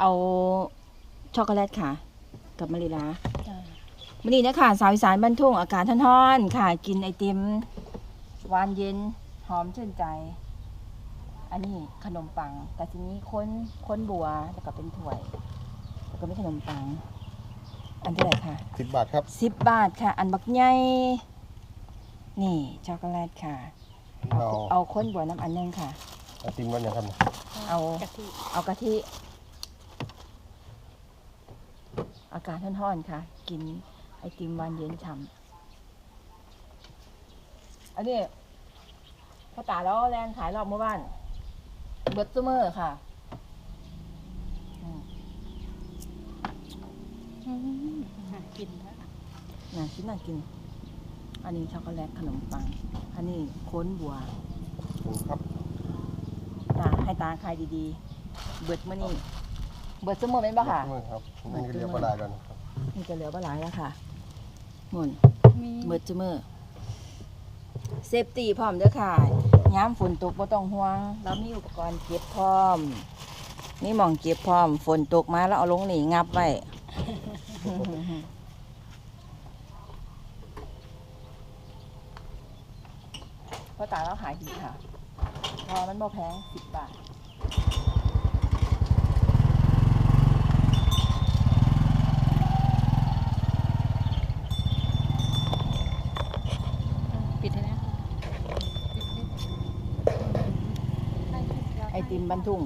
เอาช็อกโกแลตค่ะ กับมะลิลาจ้ะวันนี้นะคะสาวอีสานบ้านทุ่งอากาศท่อนๆค่ะ กินไอติมหวานเย็นหอมชื่นใจ อันนี้ขนมปัง แต่ทีนี้ค้นค้นบัวแล้วก็เป็นถ้วย แล้วก็มีขนมปัง อันที่ไหนค่ะสิบบาทครับสิบบาทค่ะ อันบักใหญ่นี่ช็อกโกแลตค่ะ เอาเอาเอาค้นบัวน้ำอันหนึงค่ะไอติมวันยังครับ เอากะทิเอากะทิ อากาศท่อนๆค่ะ กินไอติมหวานเย็นฉ่ำอันนี้พ่อตาแล้วแรงขายรอบเมื่อบ้านเบิร์ตซูเมอร์ค่ะอืมอืมน่ากินนะน่าคิดน่ากิน อันนี้ช็อกโกแลตขนมปัง อันนี้โค้นบัวถูกครับ ตาให้ตาขายดีๆ เบิร์ตมื่อนี้ เบิร์ตซูเมอร์เป็นปะค่ะมือครับนี่ก็เรียกว่าลายแล้วนะครับนี่จะเหลือบ่หลายแล้วค่ะหมุนมีเบิดจะมือเซฟตี้พร้อมเด้อค่ะย้ำฝนตกบ่ต้องห่วง เรามีอุปกรณ์เก็บพร้อม มีหมองเก็บพร้อม ฝนตกมาแล้วเอาลงนี่งับไว้เพราะตาเราขายดีค่ะ พอมันบ่แพงสิบบาท ปิดให้นะ ไอติมบรรทุง